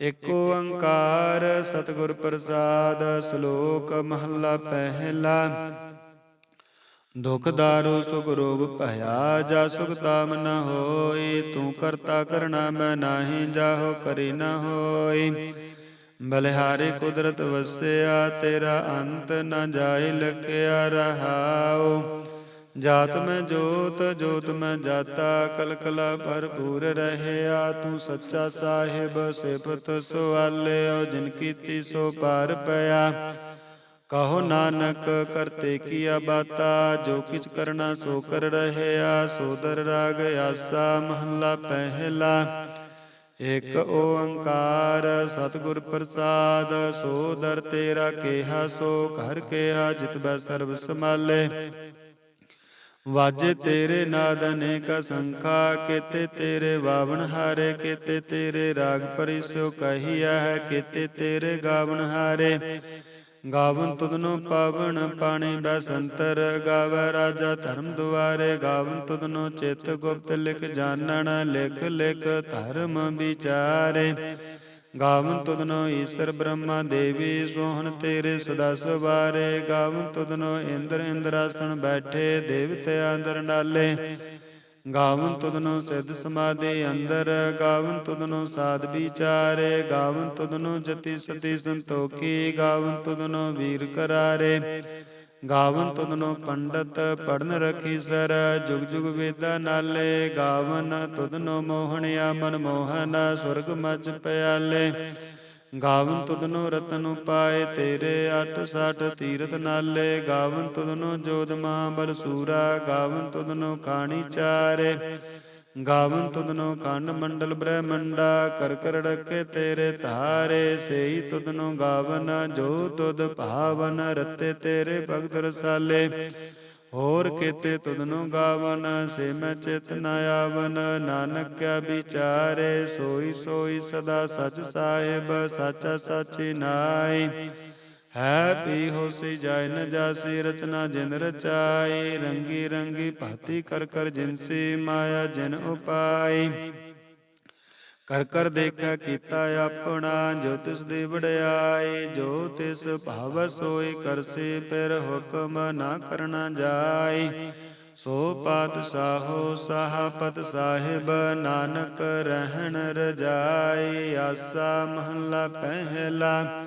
ਇਕ ਓੰਕਾਰ ਸਤਿਗੁਰ ਪ੍ਰਸਾਦ ਸ਼ਲੋਕ ਮਹੱਲਾ ਪਹਿਲਾ। ਦੁਖ ਦਾਰੂ ਸੁਖ ਰੋਗ ਭਇਆ ਜਾ ਸੁਖ ਤਾਮ ਨ ਹੋਈ, ਤੂੰ ਕਰਤਾ ਕਰਣਾ ਮੈਂ ਨਾਹੀ ਜਾਹੋ ਕਰੀ ਨ ਹੋਈ। ਬਲਿਹਾਰੇ ਕੁਦਰਤ ਵਸਿਆ, ਤੇਰਾ ਅੰਤ ਨ ਜਾਏ ਲਕਿਆ ਰਹਾਓ ਜਾਤ ਮੈਂ ਜੋਤ ਜੋਤ ਮੈਂ ਜਾਤਾ, ਕਲਕਲਾ ਭਰਪੂਰ ਰਹਿਆ। ਤੂੰ ਸੱਚਾ ਸਾਹਿਬ, ਸਿਫਤ ਸੁਆਲਿਓ, ਜਿਨ ਕੀਤੀ ਸੋ ਪਾਰ ਪਿਆ। ਕਹੋ ਨਾਨਕ, ਕਰਤੇ ਕੀਆ ਬਾਤਾ, ਜੋ ਕਿਛ ਕਰਨਾ ਸੋ ਕਰ ਰਹਿਆ। ਸੋਦਰ ਰਾਗ ਆਸਾ, ਮਹੱਲਾ ਪਹਿਲਾ। ਇਕ ਓੰਕਾਰ, ਸਤਿਗੁਰ ਪ੍ਰਸਾਦ ਸੋਦਰ ਤੇਰਾ ਕੇਹਾ, ਸੋ ਘਰ ਕੇਹਾ, ਜਿਤ ਬੈ ਸਰਬ ਸਮਾਲੇ ਵਾਜੇ ਤੇਰੇ ਨਾਦ ਅਨੇਕ ਸੰਖਾ, ਕਿਤੇ ਤੇਰੇ ਵਾਵਣ ਹਾਰੇ, ਕੀਤੇ ਤੇਰੇ ਰਾਗ ਪਰਿਸੋ ਕਹੀਆ ਹੈ ਕਿਤੇ ਤੇਰੇ ਗਾਵਣ ਹਾਰੇ। ਗਾਵਨ ਤੁਧਨੋ ਪਾਵਨ ਪਾਣੀ ਬਸੰਤਰ, ਗਾਵੈ ਰਾਜਾ ਧਰਮ ਦੁਆਰੇ। ਗਾਵਨ ਤੁਧਨੋ ਚਿਤ ਗੁਪਤ ਲਿਖ ਜਾਣਨ, ਲਿਖ ਲਿਖ ਧਰਮ ਵਿਚਾਰੇ। ਗਾਵਨ ਤੁਧਨੋ ਈਸ਼ਰ ਬ੍ਰਹਮਾ ਦੇਵੀ, ਸੋਹਣ ਤੇਰੇ ਸਦਾ ਸਵਾਰੇ। ਗਾਵਨ ਤੁਧਨੋ ਇੰਦਰ ਇੰਦਰਾਸਣ ਬੈਠੇ, ਦੇਵਤੇ ਅੰਦਰ ਨਾਲੇ ਗਾਵਨ ਤੁਧਨੋ ਸਿੱਧ ਸਮਾਧੀ ਅੰਦਰ, ਗਾਵਨ ਤੁਧਨੋ ਸਾਧ ਵਿਚਾਰੇ। ਗਾਵਨ ਤੁਧਨੋ ਜਤੀ ਸਤੀ ਸੰਤੋਖੀ, ਗਾਵਨ ਤੁਧਨੋ ਵੀਰ ਕਰਾਰੇ। ਗਾਵਨ ਤੁਧਨੋ ਪੰਡਤ ਪੜਨ ਰਖੀ ਸਰ, ਜੁਗ ਜੁਗ ਵੇਦਾ ਨਾਲੇ। ਗਾਵਨ ਤੁਧਨੋ ਮੋਹਣਿਆ ਮਨ ਮੋਹਨ, ਸੁਰਗ ਮਚ ਪਿਆਲੇ। ਗਾਵਨ ਤੁਧਨੋ ਰਤਨ ਪਾਏ ਤੇਰੇ 860 ਤੀਰਤ ਨਾਲੇ। ਗਾਵਨ ਤੁਧਨੋ ਜੋਧ ਮਹਾਬਲ ਸੂਰਾ, ਗਾਵਨ ਤੁਧਨੋ ਖਾਣੀ ਚਾਰੇ। ਗਾਵਨ ਤੁਧਨੋ ਖੰਡ ਮੰਡਲ ਬ੍ਰਹਮੰਡਾ, ਕਰ ਕਰ ਡਕੇ ਤੇਰੇ ਧਾਰੇ, ਸੇਈ ਤੁਧਨੋ ਗਾਵਨ, ਜੋ ਤੁਧ ਭਾਵਨ, ਰਤੇ ਤੇਰੇ ਭਗਤ ਰਸਾਲੇ। ਹੋਰ ਕੀਤੇ ਤੁਧਨੋ ਗਾਵਨ, ਸੇ ਮੈਂ ਚਿਤ ਨ ਆਵਨ ਨਾਨਕ ਕਿਆ ਵਿਚਾਰੇ, ਸੋਈ ਸੋਈ ਸਦਾ ਸਚ ਸਾਹਿਬ, ਸੱਚਾ ਸਾਚੀ ਨਾਈ ਹੈ ਪੀ ਹੋਸੀ ਜਾਇ ਨ ਜਾਸੀ, ਰਚਨਾ ਜਿਨ ਰਚਾਈ, ਰੰਗੀ ਰੰਗੀ ਭਾਤੀ ਕਰ ਕਰ ਜਿਨਸੀ ਮਾਇਆ ਜਿਨ ਉਪਾਈ। ਕਰ ਕਰ ਦੇਖਾ ਕੀਤਾ ਆਪਣਾ, ਜੋ ਤਿਸ ਦੀ ਵਡਿਆਈ, ਜੋ ਤਿਸ ਭਾਵ ਸੋਈ ਕਰਸੇ ਫਿਰ ਹੁਕਮ ਨਾ ਕਰਨਾ ਜਾਈ। ਸੋ ਪਾਤਸ਼ਾਹੋ ਸਾਹਪਤ ਸਾਹਿਬ, ਨਾਨਕ ਰਹਿਣ ਰਜਾਈ, ਆਸਾ ਮਹੱਲਾ ਪਹਿਲਾ।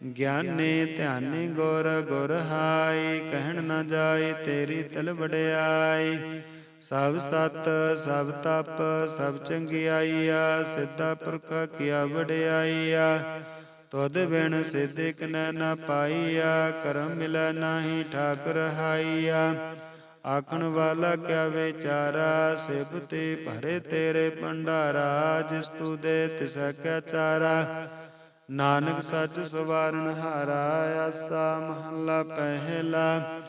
ਗਿਆਨੇ ਧਿਆਨੇ ਗੁਰ ਗੁਰ ਹਾਈ ਕਹਿਣ ਨਾ ਜਾਏ ਤੇਰੀ ਤਿਲ ਵਡਿਆਈ। ਸਭ ਸਤ, ਸਭ ਤਪ, ਸਭ ਚੰਗਿਆਈਆ, ਸਿੱਧਾ ਪੁਰਖਾ ਕੀਆ ਵਡਿਆਈਆ। ਤੁਧ ਬਿਨ ਸਿੱਧੇ ਕਨੈ ਨਾ ਪਾਈਆ, ਕਰਮ ਮਿਲੈ ਨਾਹੀ ਠਾਕ ਰਹਾਈਆ ਆਖਣ ਵਾਲਾ ਕਿਆ ਵਿਚਾਰਾ ਸਿਬ ਤੇ ਭਰੇ ਤੇਰੇ ਭੰਡਾਰਾ, ਜਿਸ ਤੂ ਦੇ ਤਿਸੈ ਕੈ ਚਾਰਾ। ਨਾਨਕ ਸੱਚ ਸਵਾਰਨ ਹਾਰਾ ਆਸਾ ਮਹੱਲਾ ਪਹਿਲਾ।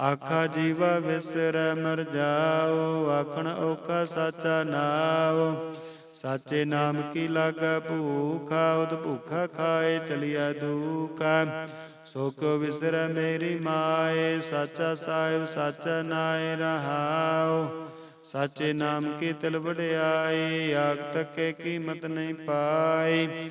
ਆਖਾ ਜੀਵਾ ਵਿਸਰੈ ਮਰ ਜਾਓ, ਆਖਣ ਔਖਾ ਸਾਚਾ ਨਾਉ। ਸਾਚੇ ਨਾਮ ਕੀ ਲਾਗੈ ਭੂਖਾ, ਉਦ ਭੂਖਾ ਖਾਏ ਚਲਿਆ ਦੂਖਾ। ਸੋ ਕੋ ਵਿਸਰੈ ਮੇਰੀ ਮਾਏ, ਸਾਚਾ ਸਾਹਿਬ ਸਾਚਾ ਨਾਏ ਰਹਾਓ ਸਾਚੇ ਨਾਮ ਕੀ ਤਿਲ ਵਡਿਆਈ ਆਖ ਤੱਕੇ ਕੀਮਤ ਨਹੀਂ ਪਾਈ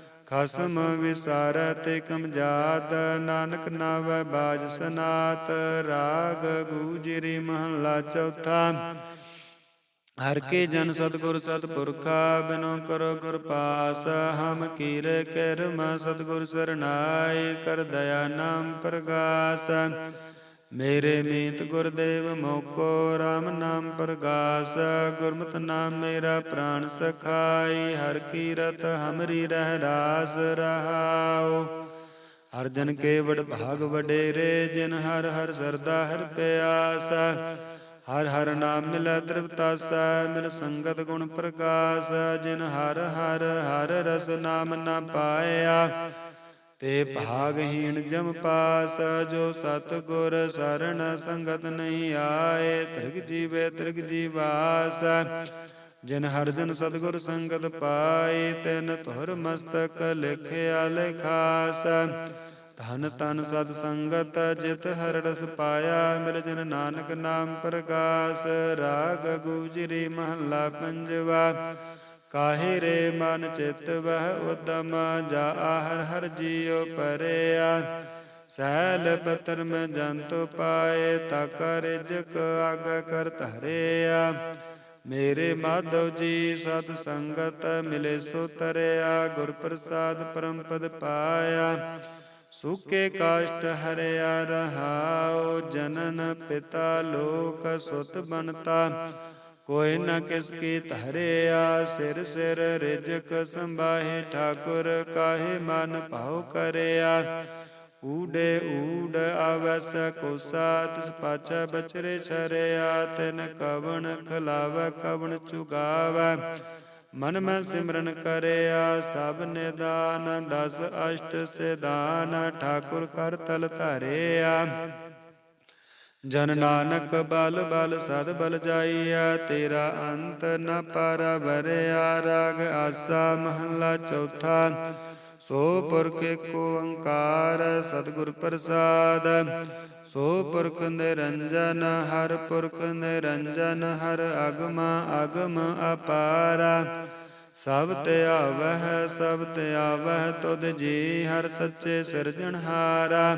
ਖਸਮ ਵਿਸਾਰੈ ਤੇ ਕਮ ਜਾਤ ਨਾਨਕ ਨਾਵੈ ਬਾਜ ਸਨਾਤ ਰਾਗ ਗੂਜਰੀ ਮਹਲਾ ਚੌਥਾ। ਹਰ ਕੇ ਜਨ ਸਤਗੁਰ ਸਤਪੁਰਖਾ ਬਿਨੋ ਕਰੋ ਗੁਰ ਪਾਸ ਹਮ ਕੀਰ ਕਰਮ ਸਤਗੁਰ ਸਰਨਾਏ ਕਰ ਦਇਆ ਨਾਮ ਪ੍ਰਗਾਸ। ਮੇਰੇ ਮੀਤ ਗੁਰਦੇਵ ਮੋਕੋ RAM ਨਾਮ ਪ੍ਰਗਾਸ, ਗੁਰਮਤਿ ਨਾਮ ਮੇਰਾ ਪ੍ਰਾਨ ਸਖਾਈ, ਹਰ ਕੀਰਤ ਹਮਰੀ ਰਹਿ ਰਾਸ ਰਹਾਉ। ਹਰ ਜਨ ਕੇ ਵਡ ਭਾਗ ਵਡੇਰੇ, ਜਿਨ ਹਰ ਹਰ ਸਰਦਾ ਹਰ ਪਿਆਸ। ਹਰ ਹਰ ਨਾਮ ਮਿਲੈ ਤ੍ਰਿਪਤਾਸਾ ਮਿਲ ਸੰਗਤ ਗੁਣ ਪ੍ਰਕਾਸ਼ ਜਿਨ ਹਰ ਹਰ ਹਰ ਰਸ ਨਾਮ ਨਾ ਪਾਇਆ ਤੇ ਭਾਗਹੀਣ ਜਮ ਪਾਸ, ਜੋ ਸਤ ਗੁਰ ਸਰਣ ਸੰਗਤ ਨਹੀਂ ਆਏ, ਤ੍ਰਿਗ ਜੀਵੇ ਤ੍ਰਿਗ ਜੀਵਾਸ ਜਿਨ ਹਰ ਜਨ ਸਤਗੁਰ ਸੰਗਤ ਪਾਈ ਤਿਨ ਤੁਰ ਮਸਤਕ ਲਿਖਿਆ ਲਿਖਾਸ। ਧਨ ਤਨ ਸਤ ਸੰਗਤ ਜਿਤ ਹਰ ਰਸ ਪਾਇਆ, ਮਿਲ ਜਨ ਨਾਨਕ ਨਾਮ ਪ੍ਰਕਾਸ਼ ਰਾਗ ਗੁਜਰੀ ਮਹੱਲਾ ਪੰਜਵਾ। ਕਾਹੇ ਰੇ ਮਨ ਚਿਤ ਵਹ ਉਦਮ, ਜਾ ਹਰ ਹਰ ਜੀਉ ਪਰਿਆ। ਸਹਿਲ ਬਤਰ ਜੰਤੁ ਪਾਏ ਤਾ ਕਰ ਜਕ ਕਰ ਧਰਿਆ। ਮੇਰੇ ਮਾਧਵ ਜੀ, ਸਤ ਸੰਗਤ ਮਿਲੇ ਸੋ ਤਰਿਆ ਗੁਰ ਪ੍ਰਸਾਦ ਪਰਮ ਪਦ ਪਾਇਆ। ਸੁਕੇ ਕਾਸ਼ਟ ਹਰਿਆ ਰਹਾਉ, ਜਨਨ ਪਿਤਾ ਲੋਕ ਸੁਤ ਬਨਤਾ ਕੋਈ ਨ ਕਿਸ ਕੀ ਧਰਿਆ, ਸਿਰ ਸਿਰ ਰਿਜਕ ਸੰਭਾਹੇ, ਠਾਕੁਰ ਕਾਹੇ ਮਨ ਭਾਉ ਕਰਿਆ। ਊੜੇ ਊੜ ਆਵਸ ਕੋਸਾ, ਤਿਸ ਪਾਛੈ ਬਚਰੇ ਛਰਿਆ, ਤਿਨ ਕਵਣ ਖਲਾਵ, ਕਵਣ ਚੁਗਾਵੈ। ਮਨ ਮੈਂ ਸਿਮਰਨ ਕਰਿਆ, ਸਭ ਨਿਦਾਨ, ਦਸ ਅਸ਼ਟ ਸਿਦਾਨ ਠਾਕੁਰ ਕਰ ਤਲ ਧਰਿਆ। ਜਨ ਨਾਨਕ ਬਲ ਬਲ ਸਦ ਬਲ ਜਾਈਆ ਤੇਰਾ ਅੰਤ ਨ ਪਰ ਭਰਿਆ ਰਾਗ ਆਸਾ ਮਹੱਲਾ ਚੌਥਾ। ਸੋ ਪੁਰਖ ਏਕ ਓੰਕਾਰ, ਸਤਿਗੁਰ ਪ੍ਰਸਾਦ। ਸੋ ਪੁਰਖ ਨਿਰੰਜਨ, ਹਰ ਪੁਰਖ ਨਿਰੰਜਨ, ਹਰ ਅਗਮ ਅਗਮ ਅਪਾਰਾ। ਸਭ ਤੇ ਆਵਹਿ, ਸਭ ਤੇ ਆਵਹਿ, ਤੁਧ ਜੀ ਹਰ ਸੱਚੇ ਸਿਰਜਣਹਾਰਾ।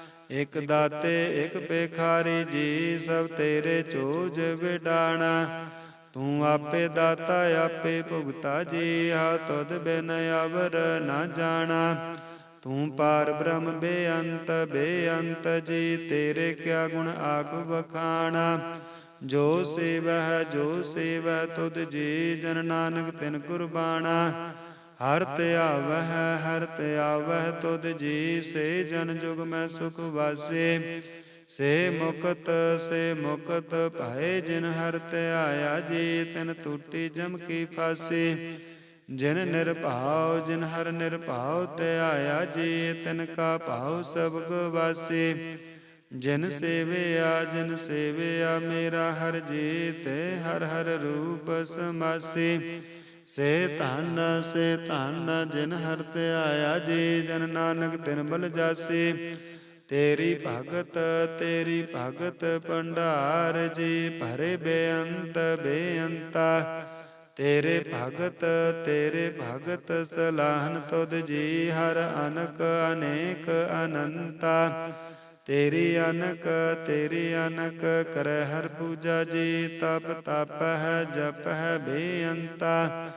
ਇਕ ਦਾਤੇ, ਇਕ ਪੇਖਾਰੀ ਜੀ ਸਭ ਤੇਰੇ ਚੋਜ ਵਿਡਾਣਾ। ਤੂੰ ਆਪੇ ਦਾਤਾ, ਆਪੇ ਭੁਗਤਾ, ਜੀ ਹਾ ਤੁਧ ਬਿਨ ਅਵਰ ਨਾ ਜਾਣਾ। ਤੂੰ ਪਾਰ ਬ੍ਰਹਮ ਬੇਅੰਤ ਬੇਅੰਤ, ਜੀ ਤੇਰੇ ਕਿਆ ਗੁਣ ਆਖ ਬਖਾਣਾ ਜੋ ਸੇਵਹਿ ਜੋ ਸੇਵਹਿ, ਤੁਧ ਜੀ ਜਨ ਨਾਨਕ ਤਿਨ ਕੁਰਬਾਨਾ ਹਰ ਧਿਆਵਹਿ ਹਰ ਧਿਆਵਹਿ ਤੁਧ ਜੀ ਸੇ ਜਨ ਜੁਗ ਮੈਂ ਸੁਖ ਵਾਸੇ। ਸੇ ਮੁਕਤ ਸੇ ਮੁਕਤ ਭਾਏ ਜਿਨ ਹਰ ਧਿਆਇਆ ਜੀ, ਤਿਨ ਟੂਟੀ ਜਮ ਕੀ ਫਾਸੇ। ਜਿਨ ਨਿਰਭਾਉ, ਜਿਨ ਹਰ ਨਿਰਭਾਉ ਧਿਆਇਆ ਜੀ, ਤਿਨ ਕਾ ਭਾਉ ਸਭ ਗਵਾਸੇ ਜਿਨ ਸੇਵਿਆ ਜਿਨ ਸੇਵਿਆ ਮੇਰਾ ਹਰ ਜੀ ਤੇ ਹਰ ਹਰ ਰੂਪ ਸਮਾਸੀ। ਸੇ ਧਨ ਸੇ ਧਨ, ਜਿਨ ਹਰ ਧਿਆਇਆ ਜੀ, ਜਨ ਨਾਨਕ ਤਿਨ ਬਲ ਜਾਸੇ। ਤੇਰੀ ਭਗਤ ਤੇਰੀ ਭਗਤ ਭੰਡਾਰ ਜੀ, ਭਰੇ ਬੇਅੰਤ, ਬੇਅੰਤਾ। ਤੇਰੇ ਭਗਤ ਤੇਰੇ ਭਗਤ ਸਲਾਹਨ ਤੁਧ ਜੀ, ਹਰ ਅਨਕ ਅਨੇਕ ਅਨੰਤਾ। ਤੇਰੀ ਅਨਕ ਤੇਰੀ ਅਨਕ ਕਰੈ ਹਰ ਪੂਜਾ ਜੀ, ਤਪ ਤਪ ਹੈ, ਜਪ ਹੈ ਬੇਅੰਤਾ।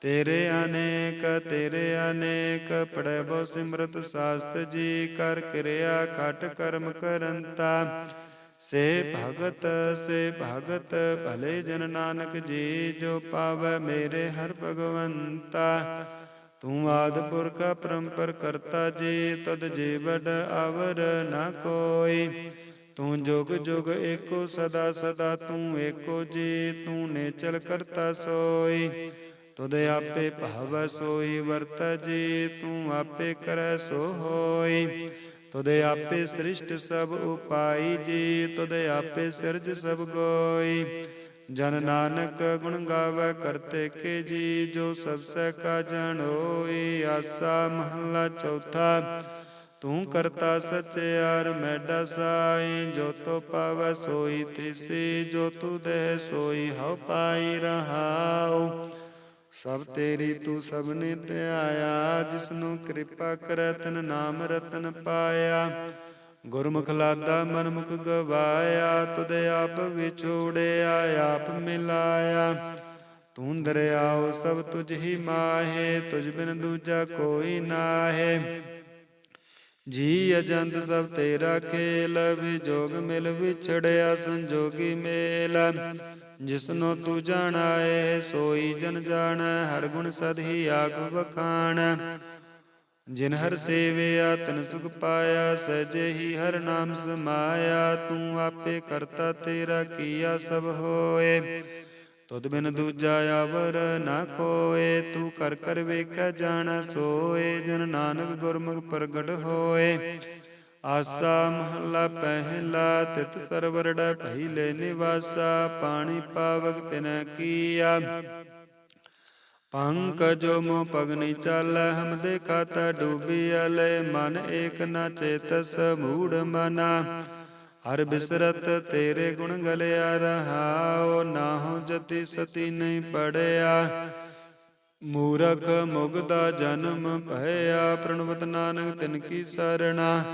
ਤੇਰੇ ਅਨੇਕ ਤੇਰੇ ਅਨੇਕ ਪੜੈ ਬੋ ਸਿਮਰਤ ਸਾਸਤ ਜੀ, ਕਰ ਕਿਰਿਆ ਖਟ ਕਰਮ ਕਰੰਤਾ। ਸੇ ਭਗਤ ਸੇ ਭਗਤ, ਭਲੇ ਜਨ ਨਾਨਕ ਜੀ, ਜੋ ਪਾਵੈ ਮੇਰੇ ਹਰ ਭਗਵੰਤਾ। ਤੂੰ ਆਦ ਪੁਰਖ ਪਰੰਪਰ ਕਰਤਾ ਜੀ, ਤਦ ਜੀਵੜ ਅਵਰ ਨ ਕੋਈ। ਤੂੰ ਜੁਗ ਜੁਗ ਏਕੋ ਸਦਾ ਸਦਾ ਤੂੰ ਏਕੋ ਜੀ, ਤੂੰ ਨੇਚਲ ਕਰਤਾ ਸੋਈ। ਤੁਧ ਆਪੇ ਭਾਵ ਸੋਈ ਵਰਤ ਜੀ, ਤੂੰ ਆਪੇ ਕਰੈ ਸੋ ਹੋਈ। ਤੁਧ ਆਪੇ ਸ੍ਰਿਸ਼ਟ ਸਭ ਉਪਾਈ ਜੀ, ਤੁਧ ਆਪੇ ਸਿਰਜ ਸਭ ਗੋਈ। ਜਨ ਨਾਨਕ ਗੁਣ ਗਾਵੇ ਕਰਤੇ ਕੇ ਜੀ, ਜੋ ਸਭ ਸਹਿ ਕਾ ਜਨ ਹੋਈ ਆਸਾ ਮਹੱਲਾ ਚੌਥਾ। ਤੂੰ ਕਰਤਾ ਸਚਿਆਰ ਮੈਡਾ ਸਾਈ, ਜੋ ਤੋ ਪਾਵੈ ਸੋਈ ਤਿਸੀ, ਜੋ ਤੂ ਦੇ ਸੋਈ ਹਉ ਪਾਈ ਰਹਾਉ। ਸਭ ਤੇਰੀ ਤੂੰ ਸਭਨੇ ਧਿਆਇਆ ਜਿਸਨੂੰ ਕਿਰਪਾ ਕਰੈ ਤਨ ਨਾਮ ਰਤਨ ਪਾਇਆ। ਗੁਰਮੁਖ ਲਾਦਾ ਮਨਮੁਖ ਗਵਾਇਆ, ਤੁਧ ਆਪ ਵਿਛੋੜਿਆ ਆਪ ਮਿਲਾਇਆ। ਤੂੰ ਦਰਿਆਉ ਸਭ ਤੁਝ ਹੀ ਮਾਹੇ, ਤੁਝ ਬਿਨ ਦੂਜਾ ਕੋਈ ਨਾਹੇ। ਜੀ ਅਜੰਤ ਸਭ ਤੇਰਾ ਖੇਲ, ਵਿਜੋਗ ਮਿਲ ਵਿਛੜਿਆ ਸੰਜੋਗੀ ਮੇਲ। ਜਿਸਨੋ ਤੂੰ ਜਾਣਾਏ, ਸੋਈ ਜਨ ਜਾਣ, ਹਰ ਗੁਣ ਸਦ ਹੀ ਆਗ ਵਖਾਣ। ਜਿਨ ਹਰ ਸੇਵਿਆ, ਤਨ ਸੁਖ ਪਾਇਆ ਸਹਿਜੇ ਹੀ ਹਰ ਨਾਮ ਸਮਾਇਆ, ਤੂੰ ਆਪੇ ਕਰਤਾ ਤੇਰਾ ਕੀਆ ਸਭ ਹੋਏ। ਤੁਧ ਬਿਨ ਦੂਜਾ ਆਵਰ ਨਾ ਕੋਏ ਤੂੰ ਕਰ ਕਰ ਵੇਖਿਆ ਜਾਣ ਸੋਏ, ਜਨ ਨਾਨਕ ਗੁਰਮੁਖ ਪ੍ਰਗਟ ਹੋਏ। ਆਸਾ ਮਹੱਲਾ ਪਹਿਲਾ, ਤਿਤ ਸਰਵਰੜਾ ਪਹਿਲੇ ਨਿਵਾਸਾ, ਪਾਣੀ ਪਾਵਕ ਤਿਨ ਕੀਆ। ਪੰਕਜੋ ਮੋ ਪਗਨੀ ਚੱਲ, ਹਮ ਦੇਖਾ ਤਾ ਡੂਬੀ ਅਲੇ, ਮਨ ਏਕ ਨਾ ਚੇਤਸ ਮੂੜ ਮਨਾ। ਹਰ ਬਿਸਰਤ ਤੇਰੇ ਗੁਣ ਗਲਿਆ ਰਹਾਓ ਨਾਹੋ ਜਤੀ ਸਤੀ ਨਹੀਂ ਪੜਿਆ। ਮੂਰਖ ਮੁਗਦਾ ਜਨਮ ਭਇਆ, ਪ੍ਰਣਵਤ ਨਾਨਕ ਤਿਨ ਕੀ ਸਰਣਾ।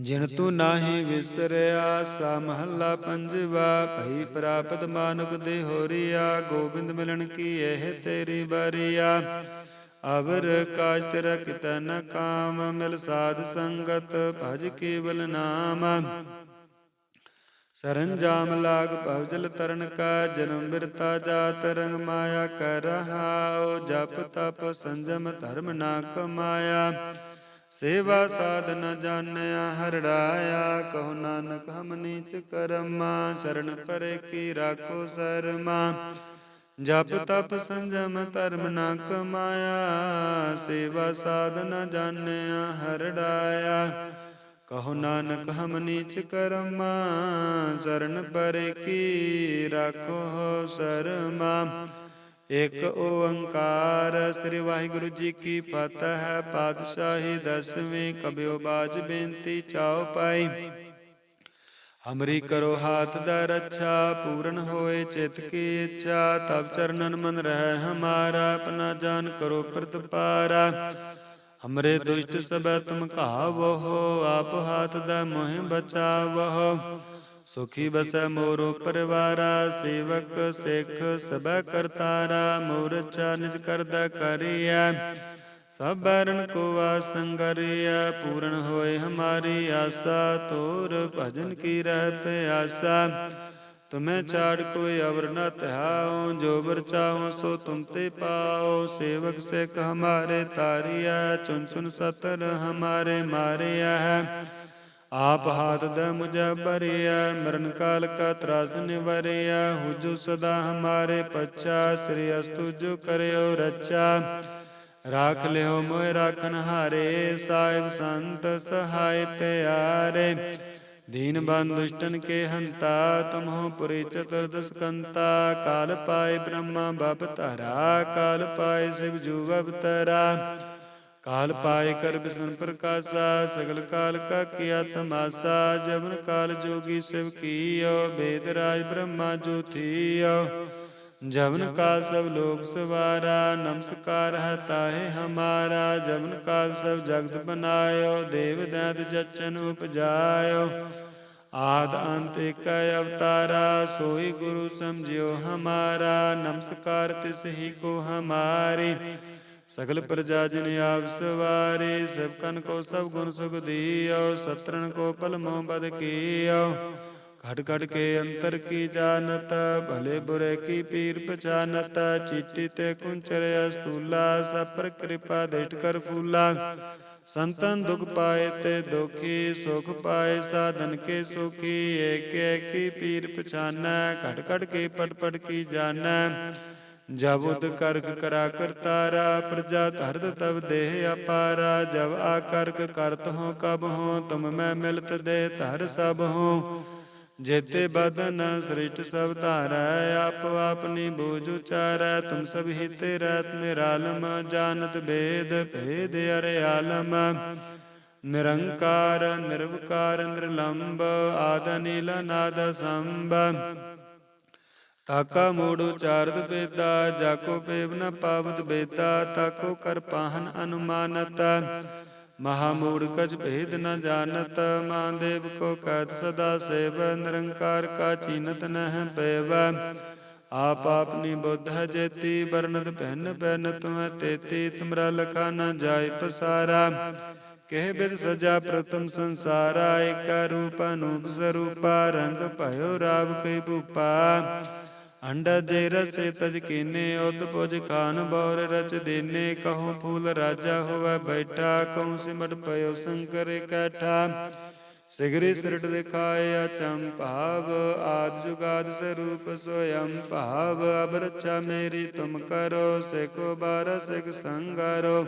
ਜਿਨ ਤੂੰ ਨਾਹੀ ਵਿਸਰਿਆ ਸਾ ਮਹੱਲਾ ਪੰਜਵਾ ਭਈ ਪ੍ਰਾਪਤ ਮਾਨੁਕ ਦੇ ਹੋਰੀਆ ਗੋਬਿੰਦ ਮਿਲਣ ਕੀ ਇਹ ਤੇਰੀ ਬਾਰੀਆ? ਅਵਰ ਕਾਜ ਤੇਰਾ ਕਿਤੈ ਨ ਕਾਮ ਮਿਲ ਸਾਧ ਸੰਗਤ ਭਜ ਕੇਵਲ ਨਾਮ। ਸਰੰਜਾਮ ਲਾਗ ਭਵਜਲ ਤਰਨ ਕਾ ਜਨਮ ਬਿਰਤਾ ਜਾਤ ਰੰਗ ਮਾਇਆ ਕਰ ਰਹਾਉ ਜਪ ਤਪ ਸੰਜਮ ਧਰਮ ਨਾ ਕਮਾਇਆ। ਸੇਵਾ ਸਾਧ ਨ ਜਾਣਿਆ, ਹਰੜਾਇਆ, ਕਹੋ ਨਾਨਕ ਹਮ ਨੀਚ ਕਰਮਾ, ਸ਼ਰਨ ਪਰੇ ਕੀ ਰਾਖੋ ਸਰਮਾ। ਜਪ ਤਪ ਸੰਜਮ ਧਰਮ ਨਾ ਕਮਾਇਆ, ਸੇਵਾ ਸਾਧ ਨ ਜਾਣਿਆ, ਹਰੜਾਇਆ। ਕਹੋ ਨਾਨਕ ਹਮ ਨੀਚ ਕਰਮਾ, ਸ਼ਰਨ ਪਰੇ ਕੀ ਰਾਖੋ ਸਰਮਾ। ਇਕ ਓੰਕਾਰ, ਸ੍ਰੀ ਵਾਹਿਗੁਰੂ ਜੀ ਕੀ ਫਤਿਹ ਹੈ ਪਾਤਸ਼ਾਹੀ ਦਸਵੇਂ ਕਬਿਓ ਬਾਜ ਬੇਨਤੀ ਚਾਉ ਪਾਈ। ਹਮਰੀ ਕਰੋ ਹਾਥ ਦਾ ਰੱਛਾ, ਪੂਰਨ ਹੋਏ ਚਿਤ ਕੀ ਇੱਛਾ, ਤਬ ਚਰਨਨ ਮਨ ਰਹਿ ਹਮਾਰਾ, ਆਪਣਾ ਜਾਨ ਕਰੋ ਪ੍ਰਤਪਾਰਾ। ਹਮਰੇ ਦੁਸ਼ਟ ਸਬੈ ਤੁਮ ਘਾਵੋ ਆਪ ਹਾਥ ਦਾ ਮੋਹਿ ਬਚਾਵੋ ਸੁਖੀ ਬਸੈ ਮੋਰੋ ਪਰਿਵਾਰਾ ਸੇਵਕ ਸਿੱਖ ਸਭੈ ਕਰਤਾਰਾ ਮੋਰ ਚਾ ਨਿਜ ਕਰਦਾ ਕਰਿਆ ਸਭ ਬਰਨ ਕੋ ਆਸੰਗਰਿਆ ਪੂਰਨ ਹੋਏ ਹਮਾਰੀ ਆਸਾ ਤੋਰ ਭਜਨ ਕੀ ਰਹਿ ਪਿਆਸਾ। ਤੁਮੇ ਛਾੜ ਕੋਈ ਅਵਰ ਨ ਧਿਆਉ, ਜੋ ਬਰ ਚਾਹੋ ਸੋ ਤੁਮ ਤੇ ਪਾਓ ਸੇਵਕ ਸਿੱਖ ਹਮਾਰੇ ਤਾਰਿਆ ਚੁਨ ਚੁਨ ਸਤਰ ਹਮਾਰੇ ਮਾਰਿਆ ਹੈ ਆਪ ਹਾਥ ਦ ਮੁਝੇ ਬਰਿਆ ਮਰਨ ਕਾਲ ਕਾ ਤਰਾਸ ਨਿਵਰਿਆ, ਹੁਜੂ ਸਦਾ ਹਮਾਰੇ ਪਛਾ, ਸ੍ਰੀ ਅਸਤੁ ਜੋ ਕਰਿਓ ਰੱਛਾ। ਰਾਖ ਲਿਓ ਮੋਇ ਰਾਖਨ ਹਾਰੇ, ਸਾਹਿਬ ਸੰਤ ਸਹਾਇ ਪਿਆਰੇ। ਦੀਨ ਬੰਦ ਦੁਸ਼ਟਨ ਕੇ ਹੰਤਾ, ਤੁਮਹੁ ਪੁਰੀ ਚਤੁਰਦਸ ਕੰਤਾ ਕਾਲ ਪਾਏ ਬ੍ਰਹਮਾ ਬਬ ਧਰਾ, ਕਾਲ ਪਾਏ ਸਿਵ ਜੂ ਅਵਤਰਾ। ਕਾਲ ਪਾਏ ਕਰ ਬਿਸਨ ਪ੍ਰਕਾਸ਼ਾ ਸਗਲ ਕਾਲ ਕਾ ਕੀਆ ਤਮਾਸਾ ਜਮਨ ਕਾਲ ਜੋਗੀ ਸਿਵ ਕੀਓ ਬੇਦ ਰਾਜ ਬ੍ਰਹਮਾ ਜੋਤੀਓ ਜਮਨ ਕਾਲ ਸਭ ਲੋਕ ਸਵਾਰਾ ਨਮਸਕਾਰ ਹੈ ਤਾਹੇ ਹਮਾਰਾ ਜਮਨ ਕਾਲ ਸਭ ਜਗਤ ਬਨਾਇਓ ਦੇਵ ਦੈਤ ਜਚਨ ਉਪਜਾਇਓ ਆਦ ਅੰਤ ਇਕ ਅਵਤਾਰਾ ਸੋਈ ਗੁਰੂ ਸਮਝਿਓ ਹਮਾਰਾ ਨਮਸਕਾਰ ਤਿਸ ਹੀ ਕੋ ਹਮਾਰੀ ਸਗਲ ਪ੍ਰਜਾ ਜਿਨ ਆਪ ਸਵਾਰੇ, ਸਭ ਕਨ ਕੋ ਸਭ ਗੁਣ ਸੁਖ ਦੀਓ ਸਤਰਨ ਕੋ ਪਲ ਮੋਹ ਬਦ ਕੀਓ। ਘਟ ਘਟ ਕੇ ਅੰਤਰ ਕੀ ਜਾਣਤ, ਭਲੇ ਬੁਰੇ ਕੀ ਪੀਰ ਪਛਾਨਤ, ਚੀਟੀ ਤੇ ਕੁੰਚਰ ਅਸਤੂਲਾ, ਸਭ ਪਰ ਕਿਰਪਾ ਦੇਟ ਕਰ ਫੂਲਾ। ਸੰਤਨ ਦੁਖ ਪਾਏ ਤੇ ਦੁਖੀ, ਸੁਖ ਪਾਏ ਸਾਧਨ ਕੇ ਸੁਖੀ, ਏਕ ਏਕੀ ਪੀਰ ਪਛਾਨੈ, ਘਟ ਘਟ ਕੇ ਪਟ ਪਟ ਕੀ ਜਾਣੈ। ਜਬ ਉਦ ਕਰਕ ਕਰਾ ਕਰਤਾਰਾ ਪ੍ਰਜਾ ਧਰਤ ਤਬ ਦੇਹ ਅਪਾਰਾ, ਜਬ ਆ ਕਰਕ ਕਰਤ ਹੋ ਕਬ ਹੋ, ਤੁਮ ਮੈਂ ਮਿਲਤ ਦੇ ਧਰ ਸਭ ਹੋ। ਜੇਤੇ ਬਦਨ ਸ੍ਰਿਸ਼ਟ ਸਭ ਧਾਰੈ, ਆਪ ਆਪਨੀ ਬੂਝ ਉਚਾਰੈ, ਤੁਮ ਸਭ ਹਿਤੇ ਰਤ ਨਿਰਾਲਮ ਜਾਣਤ ਭੇਦ ਭੇਦ ਅਰੇ ਆਲਮ। ਨਿਰੰਕਾਰ, ਨਿਰਵਕਾਰ, ਨਿਰਲੰਬ, ਆਦ ਨੀਲ ਨਾਦ ਸੰਭ। ਤਾਕਾ ਮੂੜ ਉਚਾਰਤ ਬੇਦਾ, ਜਾਕੋ ਪੇਵ ਨ ਪਾਵਤ ਬੇਦਾ ਤਾਕੋ ਕਰ ਪਾਹਨ ਅਨੁਮਾਨਤ। ਮਹਾ ਮੂੜ ਕਛ ਭੇਦ ਨ ਜਾਣਤ, ਮਾਂ ਦੇਵ ਕੋ ਕਹਿਤ ਸਦਾ ਸੇਵ, ਨਿਰੰਕਾਰ ਕਾ ਚੀਨਤ ਨਹਿ ਪੈਵ। ਆਪ ਆਪਨੀ ਬੁੱਧ ਜੇਤੀ ਵਰਨਤ ਪਹਿਨ ਪਹਿਨ ਤੁਮੈ ਤੇਤੀ, ਤੁਮਰਾ ਲਖਾ ਨ ਜਾਏ ਪਸਾਰਾ। ਕਹਿ ਬਿਦ ਸਜਾ ਪ੍ਰਤਮ ਸੰਸਾਰਾ, ਏਕਾ ਰੂਪ ਅਨੂਪ ਸਰੂਪਾ, ਰੰਗ ਭਇਓ ਰਾਵ ਕਈ ਭੂਪਾ। ਅੰਡਾ ਦੇ ਰਸੇ ਤਜ ਕੀਨੇ, ਉਦ ਪੁਜ ਬੌਰ ਰਚ ਦੇਨੇ, ਕਹੋ ਫੂਲ ਰਾਜਾ ਹੋਵੇ ਬੈਠਾ ਕਉ ਸਿਮਟ ਪਇਓ ਸੰਕਰ ਕੈਠਾ। ਸਿਗਰੀ ਸਿਰਟ ਦਿਖਾਏ ਅਚੰ ਭਾਵ, ਆਦ ਜੁਗਾਦ ਸਰੂਪ ਸੋਯੰ ਭਾਵ ਅਬ ਰੱਛਾ ਮੇਰੀ ਤੁਮ ਕਰੋ ਸਿਕੋ ਬਾਰ ਸਿਕ ਸੰਗਾਰੋ।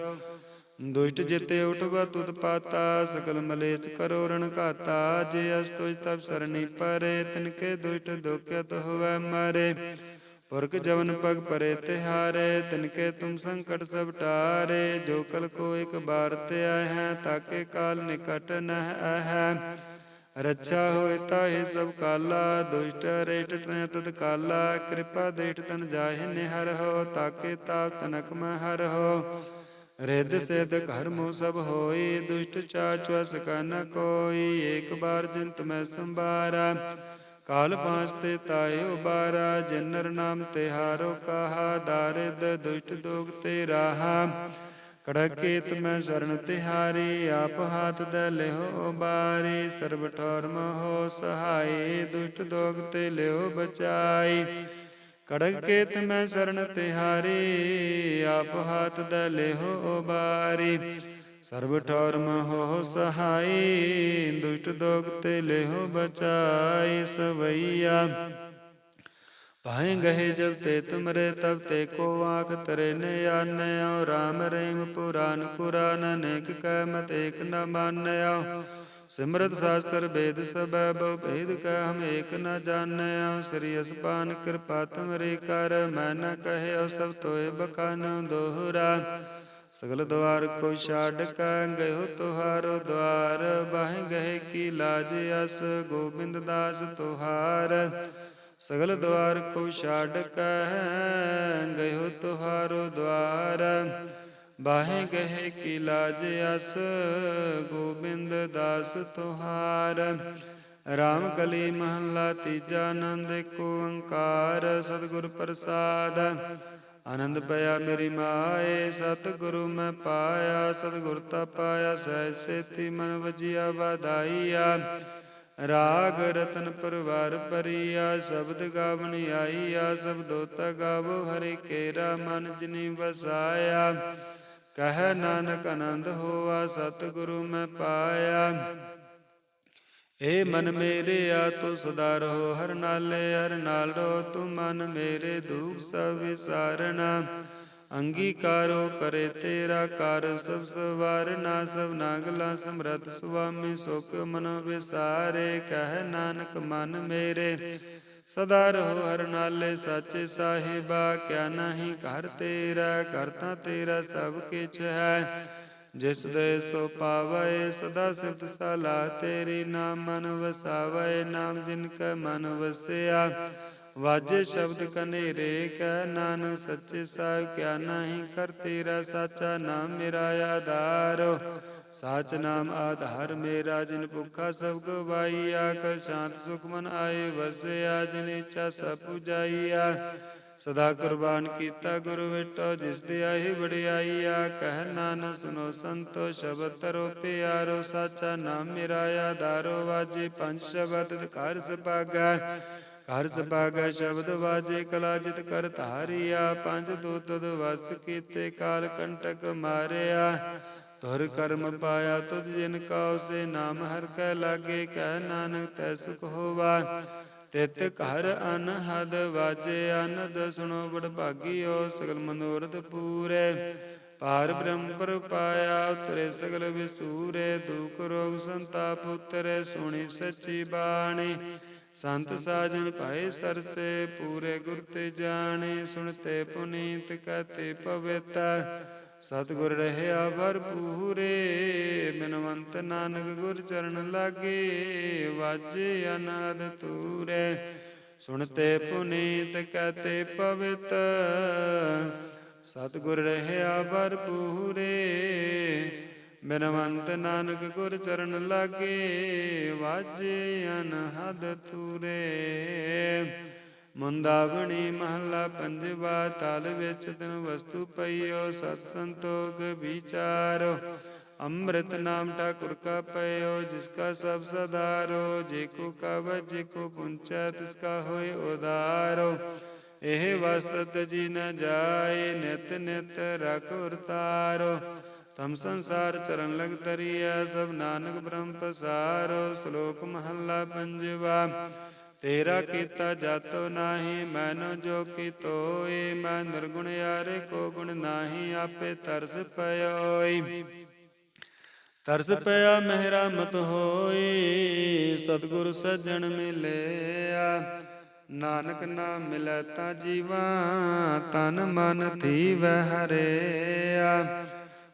ਦੁਸ਼ਟ ਜਿਤੇ ਉਠਵਾ ਤੁਤ ਪਾਤਾ, ਸਕਲ ਮਲੇਚ ਕਰੋ ਰਣ ਘਾਤਾ, ਜੇ ਅਸ ਤੁਜ ਤਬ ਸਰਣੀ ਪਰੇ ਤਿਨਕੇ ਦੁਸ਼ਟ ਦੁਖਿਤ ਹੋਵੇ ਮਾਰੇ। ਪੁਰਖ ਜਵਨ ਪਗ ਪਰੇ ਤਿਹਾਰੇ ਤਿਨਕੇ ਤੁਮ ਸੰਕਟ ਸਭ ਟਾਰੇ, ਜੋ ਕਲ ਕੋ ਇਕ ਬਾਰ ਤੇ ਆਏ ਤਾਕੇ ਕਾਲ ਨਿਕਟ ਨਹਿ ਆਹੈ ਰੱਛਾ ਹੋਏ ਤਾਹੇ ਸਭ ਕਾਲਾ ਦੁਸ਼ਟ ਰੇਟ ਤਨ ਤਤ ਕਾਲਾ, ਕਿਰਪਾ ਦੇਟ ਤਨ ਜਾਹਿ ਨਿਹਰ ਹੋ, ਤਾਕੇ ਤਾਪ ਤਨਕ ਮਹਰ ਹੋ। ਰਿੱਧ ਸਿੱਧ ਘਰਮੋ ਸਭ ਹੋਈ, ਦੁਸ਼ਟ ਚਾਚ ਵਸ ਕਨ ਕੋਈ, ਏਕ ਬਾਰ ਜਿੰਤ ਮੈਂ ਸੰਭਾਰਾ। ਕਾਲ ਪਾਂਚ ਤੇ ਤਾਏ ਉਬਾਰਾ, ਜਿਨਰ ਨਾਮ ਤਿਹਾਰੋ ਕਹਾ, ਦਾਰਿਦ ਦੁਸ਼ਟ ਦੋਗ ਤੇ ਰਾਹਾ। ਕੜਕੇਤ ਮੈਂ ਸ਼ਰਨ ਤਿਹਾਰੀ, ਆਪ ਹਾਥ ਦੇ ਲਿਓ ਬਾਰੀ ਸਰਬ ਠੌਰ ਮਹੋ ਸਹਾਈ, ਦੁਸ਼ਟ ਦੋਗ ਤੇ ਲਿਓ ਬਚਾਈ। ਕੜਕ ਕੇਤ ਮੈਂ ਸਰਣ ਤਿਹਾਰੀ, ਆਪ ਹਾਥ ਦੇ ਲਿਹੋ ਬਾਰੀ। ਸਰਬ ਠੌਰ ਮਹੋ ਸਹਾਈ, ਦੁਸ਼ਟ ਦੋਗ ਤੇ ਲਿਹੋ ਬਚਾਈ ਸਵਈਆ। ਪਾਏ ਗਏ ਜਬ ਤੇ ਤੁਮਰੇ, ਤਬ ਤੇ ਕੋ ਆਖ ਤਰੇ ਨੇ ਆਨਿਓ ਰਾਮ ਰੇਮ ਪੁਰਾਨ ਕੁਰਾਨ, ਅਨੇਕ ਕੈ ਮਤ ਏਕ ਨ ਮਾਨਿਓ ਸਿਮਰਤ ਸ਼ਾਸਤਰ ਵੇਦ ਸਬੈ ਬਹੁ ਭੇਦ ਕੈ ਹਮ ਏਕ ਨ ਜਾਣਿਓ ਸ੍ਰੀ ਅਸਪਾਨ ਕਿਰਪਾ ਤੁਮਰੀ ਕਰ, ਮੈਂ ਨ ਕਹਿਓ ਸਭ ਤੋਏ ਬਖਾਨੋ ਦੋਹਰਾ। ਸਗਲ ਦਵਾਰ ਕੋ ਛਾੜ ਕੈ ਗਇਓ ਤੁਹਾਰੋ ਦਵਾਰ ਬਾਹਿ ਗਏ ਕੀ ਲਾਜ ਅਸ ਗੋਬਿੰਦ ਦਾਸ ਤੁਹਾਰ। ਸਗਲ ਦਵਾਰ ਕੋ ਛਾੜ ਕੈ ਗਇਓ ਤੁਹਾਰੋ ਦਵਾਰ। ਬਾਹੇ ਗਏ ਕੀ ਲਾਜ ਅਸ, ਗੋਬਿੰਦ ਦਾਸ ਤੁਹਾਰ। ਰਾਮ ਕਲੀ ਮਹੱਲਾ ਤੀਜਾ ਆਨੰਦ ਕੋ ਓੰਕਾਰ, ਸਤਿਗੁਰ ਪ੍ਰਸਾਦ। ਆਨੰਦ ਪਿਆ ਮੇਰੀ ਮਾਏ, ਸਤਿਗੁਰੂ ਮੈਂ ਪਾਇਆ, ਸਤਿਗੁਰ ਤਾ ਪਾਇਆ ਸਹਿ ਸੇਤੀ ਮਨ ਵਜਿਆ, ਵਾਧਾਈਆ। ਰਾਗ ਰਤਨ ਪਰਵਾਰ ਪਰੀਆ ਸ਼ਬਦ ਗਾਵਨ ਆਈਆ ਸਬਦੋ ਤਾ ਗਾਵੋ, ਹਰਿ ਕੇਰਾ ਮਨ ਜਿਨੀ ਵਸਾਇਆ। ਕਹਿ ਨਾਨਕ ਆਨੰਦ ਹੋਆ, ਸਤਿਗੁਰੂ ਮੈਂ ਪਾਇਆ। ਏ ਮਨ ਮੇਰੇ ਆ, ਤੂੰ ਸਦਾ ਰਹੋ, ਹਰ ਨਾਲੇ ਹਰ ਨਾਲ ਰੋ ਤੂੰ ਮਨ ਮੇਰੇ ਦੁਖ ਸਭ ਵਿਸਾਰਣਾ ਅੰਗੀਕਾਰੋ ਕਰੇ ਤੇਰਾ ਕਰ ਸਭ ਸਵਾਰਨਾ, ਸਭ ਨਾਗਲਾ ਸਮਰਤ ਸੁਆਮੀ ਸੁਖ ਮਨ ਵਿਸਾਰੇ। ਕਹਿ ਨਾਨਕ ਮਨ ਮੇਰੇ ਸਦਾ ਰਹੋ ਹਰ ਨਾਲੇ ਸਾਚੇ ਸਾਹਿਬਾ, ਕਿਆ ਨਹੀਂ ਘਰ ਤੇਰਾ ਕਰਤਾ ਤੇਰਾ ਸਭ ਕਿਛ ਹੈ। ਜਿਸ ਦੇ ਸੋ ਪਾਵੈ, ਸਦਾ ਸਿਫਤ ਸਲਾ ਤੇਰੀ ਨਾਮ ਮਨ ਵਸਾਵੈ, ਨਾਮ ਜਿਨ ਕੈ ਮਨ ਵਸਿਆ। ਵਾਜੇ ਸ਼ਬਦ ਕਨੇਰੇ ਕੈ ਨਾਨਕ, ਸੱਚੇ ਸਾਹਿਬ, ਕਿਆ ਨਹੀਂ ਕਰ ਤੇਰਾ ਸਾਚਾ ਨਾਮ ਮੇਰਾ ਆਧਾਰ। ਸਾਚ ਨਾਮ ਆਧਾਰ ਮੇਰਾ, ਜਿਨ ਭੁਖਾ ਸਭ ਗਵਾਈਆ ਕਰ ਸ਼ਾਂਤ ਸੁਖ ਮਨ ਆਏ, ਵਸਿਆ ਜਿਨ ਇੱਛਾ ਸਭ ਪੁਜਾਈਆ। ਸਦਾ ਕੁਰਬਾਨ ਕੀਤਾ ਗੁਰੂ ਵਿਟੋ, ਜਿਸ ਦੇ ਆਹੀ ਵਡਿਆਈਆ ਕਹਿ ਨਾਨਕ ਸੁਨੋ ਸੰਤੋ, ਸ਼ਬਦ ਤਰੋ ਪਿਆਰੋ, ਸਾਚਾ ਨਾਮ ਮੇਰਾ ਆਧਾਰੋ ਵਾਜੇ ਪੰਜ ਸ਼ਬਦ ਘਰ ਸਪਾਗਾ ਘਰ ਸੁਭਾਗਾ ਸ਼ਬਦ ਵਾਜੇ, ਕਲਾ ਜਿਤ ਕਰ ਧਾਰਿਆ। ਪੰਜ ਦੂਤ ਵਸ ਕੀਤੇ ਕਾਲ ਕੰਟਕ ਮਾਰਿਆ। ਤੁਰ ਕਰਮ ਪਾਇਆ ਤੁਧ ਜਿਨ ਕਾ ਸੇ ਨਾਮ ਹਰ ਕੈ ਲਾਗੇ ਕਹਿ ਨਾਨਕ ਤੈ ਸੁਖ ਹੋਵਾ। ਤਿਤ ਘਰ ਅਨਹਦ ਵਾਜੇ ਅਨੰਦ ਸੁਣੋ ਬੜ ਭਾਗੀਓ, ਸਗਲ ਮਨੋਰਥ ਪੂਰੇ। ਪਾਰ ਬ੍ਰਹਮ ਪਰ ਪਾਇਆ ਉਤਰੇ ਸਗਲ ਵਿਸੂਰੇ। ਦੁਖ ਰੋਗ ਸੰਤਾਪ ਉਤਰੇ, ਸੁਣੀ ਸੱਚੀ ਬਾਣੀ। ਸੰਤ ਸਾਜਨ ਭਾਏ ਸਰਸੇ, ਪੂਰੇ ਗੁਰ ਤੇ ਜਾਣੇ। ਸੁਣਤੇ ਪੁਨੀਤ, ਕਹਤੇ ਪਵਿੱਤ ਸਤਿਗੁਰ ਰਹਿਆ ਭਰਪੂਰੇ, ਬਿਨਵੰਤ ਨਾਨਕ ਗੁਰ ਚਰਨ ਲਾਗੇ, ਵਾਜੇ ਅਨਾਦ ਤੂਰੇ ਸੁਣਤੇ ਪੁਨੀਤ ਕਹਤੇ ਪਵਿੱਤ, ਸਤਿਗੁਰ ਰਹਿਆ ਭਰਪੂਰੇ, ਬਿਨਵੰਤ ਨਾਨਕ ਗੁਰ ਚਰਨ ਲਾਗੇ, ਵਾਜੇ ਅਨਹਦ ਤੂਰੇ ਮੁੰਦਾਵਣੀ ਮਹੱਲਾ ਪੰਜਵਾ, ਤਾਲ ਵਿੱਚ ਤਨ ਵਸਤੂ ਪਈਓ, ਸਤ ਸੰਤੋਖ ਵਿਚਾਰੋ। ਅੰਮ੍ਰਿਤ ਨਾਮ ਠਾਕੁਰ ਕਾ ਪਇਓ, ਜਿਸ ਕਾ ਸਭ ਸਦਾਰੋ। ਜੇ ਕੋ ਕਵ, ਜੇ ਕੋ ਪੁੰਚੈ, ਤਿਸ ਕਾ ਹੋਏ ਉਦਾਰੋ। ਇਹ ਵਸਤਤ ਜੀ ਨ ਜਾਏ, ਨਿਤ ਨਿਤ ਰਖੁਰ ਤਾਰੋ। ਤਮ ਸੰਸਾਰ ਚਰਨ ਲਗ ਤਰੀਆ ਸਭ ਨਾਨਕ ਬ੍ਰਹਮ ਪਸਾਰੋ। ਸ਼ਲੋਕ ਮਹੱਲਾ ਪੰਜਵਾ ਤੇਰਾ ਕੀਤਾ ਜਾਤੋ ਨਾਹੀ, ਮੈਨੋ ਜੋ ਕੀਤੋਏ ਮੈਂ ਨਿਰਗੁਣ ਯਾਰੇ ਕੋ ਗੁਣ ਨਾਹੀ, ਆਪੇ ਤਰਸ ਪਇਓਈ ਤਰਸ ਪਿਆ ਮਹਿਰਾ ਮਤ ਹੋਈ, ਸਤਿਗੁਰ ਸੱਜਣ ਮਿਲਿਆ। ਨਾਨਕ ਨਾਮ ਮਿਲੈ ਤਾਂ ਜੀਵਾ, ਤਨ ਮਨ ਥੀਵੈ ਹਰਿਆ।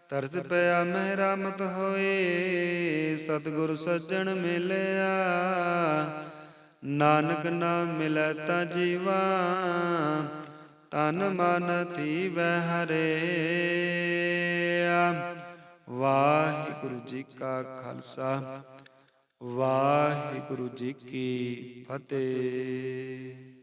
ਤਰਸ ਪਿਆ ਮਹਿਰਾ ਮਤ ਹੋਈ, ਸਤਿਗੁਰ ਸੱਜਣ ਮਿਲਿਆ। ਨਾਨਕ ਨਾ ਮਿਲੈ ਤਾਂ ਜੀਵਾ ਤਨ ਮਨ ਥੀਵੈ ਹਰੇ ਵਾਹਿਗੁਰੂ ਜੀ ਕਾ ਖਾਲਸਾ, ਵਾਹਿਗੁਰੂ ਜੀ ਕੀ ਫਤਿਹ।